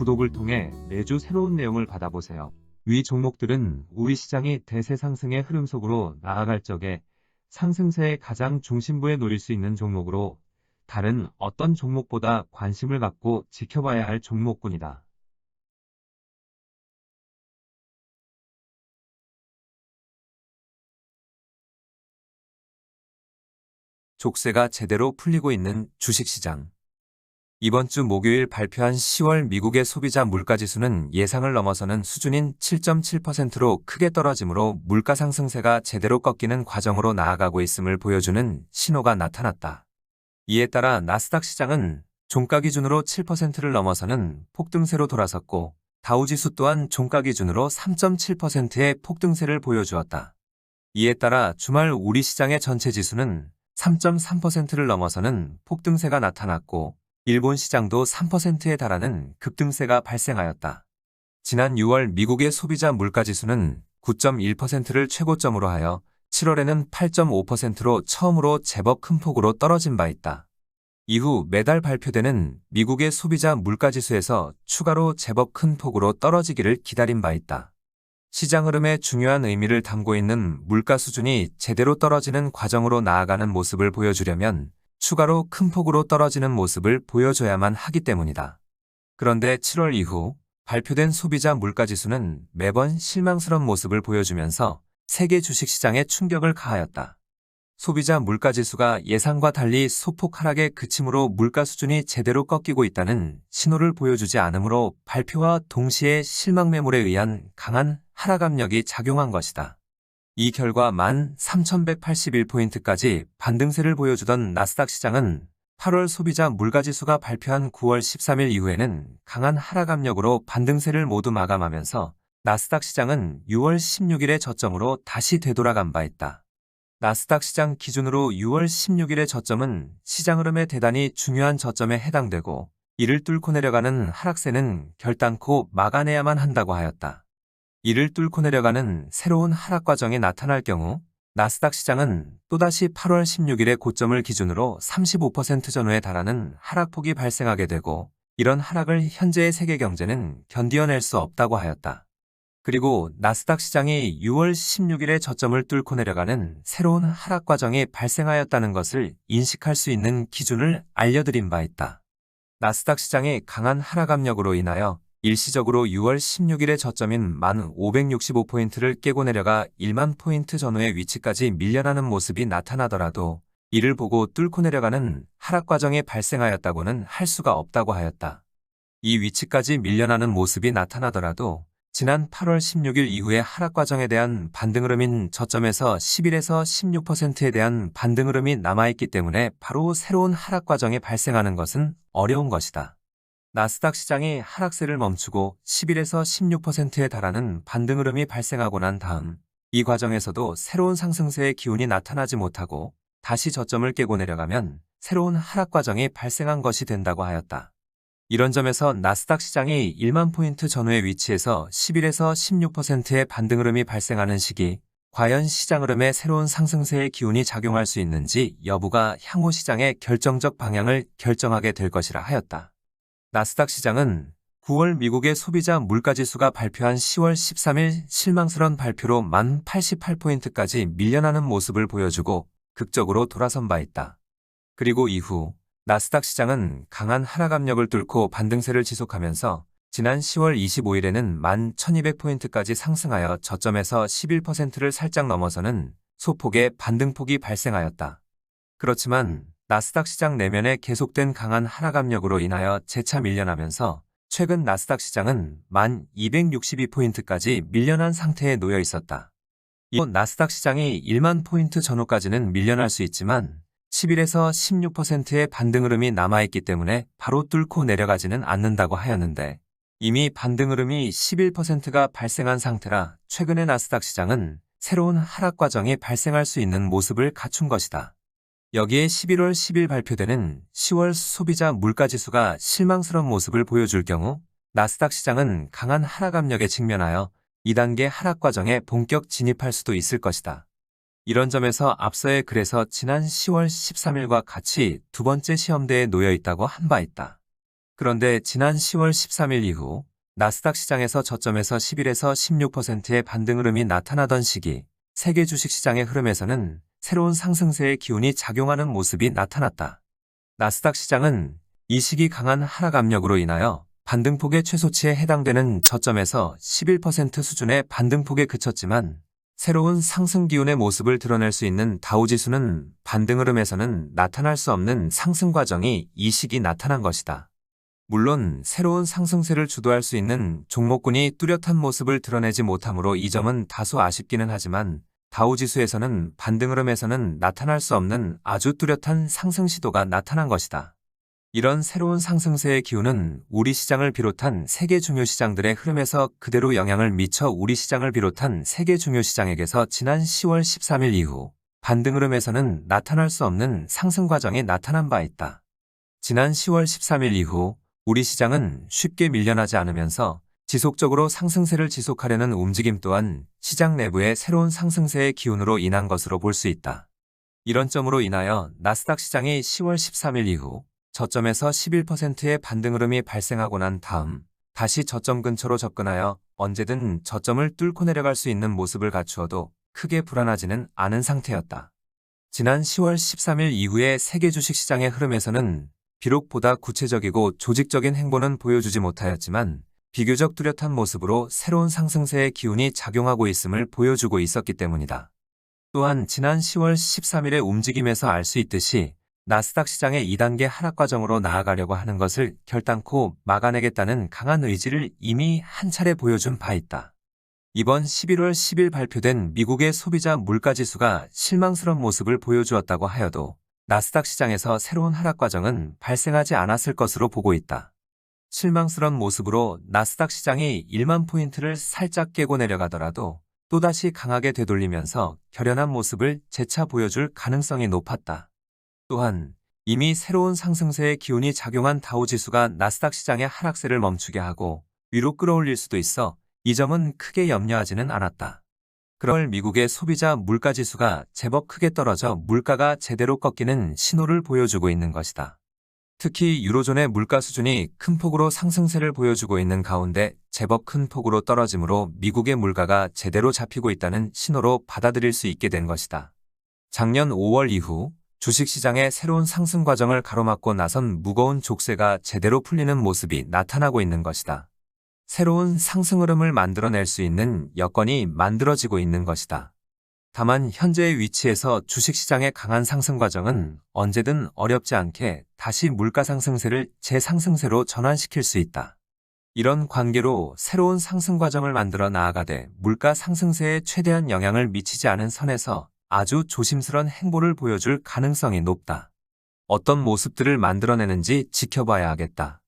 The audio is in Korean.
구독을 통해 매주 새로운 내용을 받아보세요. 위 종목들은 우리 시장이 대세 상승의 흐름 속으로 나아갈 적에 상승세의 가장 중심부에 놓일 수 있는 종목으로 다른 어떤 종목보다 관심을 갖고 지켜봐야 할 종목군이다. 족쇄가 제대로 풀리고 있는 주식시장. 이번 주 목요일 발표한 10월 미국의 소비자 물가지수는 예상을 넘어서는 수준인 7.7%로 크게 떨어지므로 물가 상승세가 제대로 꺾이는 과정으로 나아가고 있음을 보여주는 신호가 나타났다. 이에 따라 나스닥 시장은 종가 기준으로 7%를 넘어서는 폭등세로 돌아섰고 다우지수 또한 종가 기준으로 3.7%의 폭등세를 보여주었다. 이에 따라 주말 우리 시장의 전체 지수는 3.3%를 넘어서는 폭등세가 나타났고 일본 시장도 3%에 달하는 급등세가 발생하였다. 지난 6월 미국의 소비자 물가지수는 9.1%를 최고점으로 하여 7월에는 8.5%로 처음으로 제법 큰 폭으로 떨어진 바 있다. 이후 매달 발표되는 미국의 소비자 물가지수에서 추가로 제법 큰 폭으로 떨어지기를 기다린 바 있다. 시장 흐름에 중요한 의미를 담고 있는 물가 수준이 제대로 떨어지는 과정으로 나아가는 모습을 보여주려면 추가로 큰 폭으로 떨어지는 모습을 보여줘야만 하기 때문이다. 그런데 7월 이후 발표된 소비자 물가지수는 매번 실망스러운 모습을 보여주면서 세계 주식시장에 충격을 가하였다. 소비자 물가지수가 예상과 달리 소폭 하락에 그침으로 물가 수준이 제대로 꺾이고 있다는 신호를 보여주지 않으므로 발표와 동시에 실망 매물에 의한 강한 하락 압력이 작용한 것이다. 이 결과 13,181포인트까지 반등세를 보여주던 나스닥 시장은 8월 소비자 물가지수가 발표한 9월 13일 이후에는 강한 하락 압력으로 반등세를 모두 마감하면서 나스닥 시장은 6월 16일의 저점으로 다시 되돌아간 바 있다. 나스닥 시장 기준으로 6월 16일의 저점은 시장 흐름에 대단히 중요한 저점에 해당되고 이를 뚫고 내려가는 하락세는 결단코 막아내야만 한다고 하였다. 이를 뚫고 내려가는 새로운 하락 과정이 나타날 경우 나스닥 시장은 또다시 8월 16일의 고점을 기준으로 35% 전후에 달하는 하락폭이 발생하게 되고 이런 하락을 현재의 세계 경제는 견디어낼 수 없다고 하였다. 그리고 나스닥 시장이 6월 16일의 저점을 뚫고 내려가는 새로운 하락 과정이 발생하였다는 것을 인식할 수 있는 기준을 알려드린 바 있다. 나스닥 시장의 강한 하락 압력으로 인하여 일시적으로 6월 16일의 저점인 1,565포인트를 깨고 내려가 1만 포인트 전후의 위치까지 밀려나는 모습이 나타나더라도 이를 보고 뚫고 내려가는 하락 과정이 발생하였다고는 할 수가 없다고 하였다. 이 위치까지 밀려나는 모습이 나타나더라도 지난 8월 16일 이후의 하락 과정에 대한 반등 흐름인 저점에서 11에서 16%에 대한 반등 흐름이 남아있기 때문에 바로 새로운 하락 과정이 발생하는 것은 어려운 것이다. 나스닥 시장이 하락세를 멈추고 11에서 16%에 달하는 반등 흐름이 발생하고 난 다음 이 과정에서도 새로운 상승세의 기운이 나타나지 못하고 다시 저점을 깨고 내려가면 새로운 하락 과정이 발생한 것이 된다고 하였다. 이런 점에서 나스닥 시장이 1만 포인트 전후의 위치에서 11에서 16%의 반등 흐름이 발생하는 시기 과연 시장 흐름에 새로운 상승세의 기운이 작용할 수 있는지 여부가 향후 시장의 결정적 방향을 결정하게 될 것이라 하였다. 나스닥 시장은 9월 미국의 소비자 물가지수가 발표한 10월 13일 실망스러운 발표로 1,088포인트까지 밀려나는 모습을 보여주고 극적으로 돌아선 바 있다. 그리고 이후 나스닥 시장은 강한 하락 압력을 뚫고 반등세를 지속하면서 지난 10월 25일에는 11,200포인트까지 상승하여 저점에서 11%를 살짝 넘어서는 소폭의 반등폭이 발생하였다. 그렇지만 나스닥 시장 내면에 계속된 강한 하락 압력으로 인하여 재차 밀려나면서 최근 나스닥 시장은 1262포인트까지 밀려난 상태에 놓여 있었다. 이 나스닥 시장이 1만 포인트 전후까지는 밀려날 수 있지만 11에서 16%의 반등 흐름이 남아있기 때문에 바로 뚫고 내려가지는 않는다고 하였는데 이미 반등 흐름이 11%가 발생한 상태라 최근의 나스닥 시장은 새로운 하락 과정이 발생할 수 있는 모습을 갖춘 것이다. 여기에 11월 10일 발표되는 10월 소비자 물가지수가 실망스러운 모습을 보여줄 경우 나스닥 시장은 강한 하락 압력에 직면하여 2단계 하락 과정에 본격 진입할 수도 있을 것이다. 이런 점에서 앞서의 글에서 지난 10월 13일과 같이 두 번째 시험대에 놓여 있다고 한 바 있다. 그런데 지난 10월 13일 이후 나스닥 시장에서 저점에서 11에서 16%의 반등 흐름이 나타나던 시기 세계 주식 시장의 흐름에서는 새로운 상승세의 기운이 작용하는 모습이 나타났다. 나스닥 시장은 이 시기 강한 하락 압력으로 인하여 반등폭의 최소치에 해당되는 저점에서 11% 수준의 반등폭에 그쳤지만 새로운 상승 기운의 모습을 드러낼 수 있는 다우지수는 반등 흐름에서는 나타날 수 없는 상승 과정이 이 시기 나타난 것이다. 물론 새로운 상승세를 주도할 수 있는 종목군이 뚜렷한 모습을 드러내지 못하므로 이 점은 다소 아쉽기는 하지만 다우지수에서는 반등 흐름에서는 나타날 수 없는 아주 뚜렷한 상승 시도가 나타난 것이다. 이런 새로운 상승세의 기운은 우리 시장을 비롯한 세계 중요 시장들의 흐름에서 그대로 영향을 미쳐 우리 시장을 비롯한 세계 중요 시장에게서 지난 10월 13일 이후 반등 흐름에서는 나타날 수 없는 상승 과정이 나타난 바 있다. 지난 10월 13일 이후 우리 시장은 쉽게 밀려나지 않으면서 지속적으로 상승세를 지속하려는 움직임 또한 시장 내부의 새로운 상승세의 기운으로 인한 것으로 볼 수 있다. 이런 점으로 인하여 나스닥 시장이 10월 13일 이후 저점에서 11%의 반등 흐름이 발생하고 난 다음 다시 저점 근처로 접근하여 언제든 저점을 뚫고 내려갈 수 있는 모습을 갖추어도 크게 불안하지는 않은 상태였다. 지난 10월 13일 이후의 세계 주식 시장의 흐름에서는 비록 보다 구체적이고 조직적인 행보는 보여주지 못하였지만 비교적 뚜렷한 모습으로 새로운 상승세의 기운이 작용하고 있음을 보여주고 있었기 때문이다. 또한 지난 10월 13일의 움직임에서 알 수 있듯이 나스닥 시장의 2단계 하락 과정으로 나아가려고 하는 것을 결단코 막아내겠다는 강한 의지를 이미 한 차례 보여준 바 있다. 이번 11월 10일 발표된 미국의 소비자 물가지수가 실망스러운 모습을 보여주었다고 하여도 나스닥 시장에서 새로운 하락 과정은 발생하지 않았을 것으로 보고 있다. 실망스러운 모습으로 나스닥 시장이 1만 포인트를 살짝 깨고 내려가더라도 또다시 강하게 되돌리면서 결연한 모습을 재차 보여줄 가능성이 높았다. 또한 이미 새로운 상승세의 기운이 작용한 다우 지수가 나스닥 시장의 하락세를 멈추게 하고 위로 끌어올릴 수도 있어 이 점은 크게 염려하지는 않았다. 그럴 미국의 소비자 물가 지수가 제법 크게 떨어져 물가가 제대로 꺾이는 신호를 보여주고 있는 것이다. 특히 유로존의 물가 수준이 큰 폭으로 상승세를 보여주고 있는 가운데 제법 큰 폭으로 떨어지므로 미국의 물가가 제대로 잡히고 있다는 신호로 받아들일 수 있게 된 것이다. 작년 5월 이후 주식시장의 새로운 상승 과정을 가로막고 나선 무거운 족쇄가 제대로 풀리는 모습이 나타나고 있는 것이다. 새로운 상승 흐름을 만들어낼 수 있는 여건이 만들어지고 있는 것이다. 다만 현재의 위치에서 주식시장의 강한 상승 과정은 언제든 어렵지 않게 다시 물가 상승세를 재상승세로 전환시킬 수 있다. 이런 관계로 새로운 상승 과정을 만들어 나아가되 물가 상승세에 최대한 영향을 미치지 않은 선에서 아주 조심스런 행보를 보여줄 가능성이 높다. 어떤 모습들을 만들어내는지 지켜봐야 하겠다.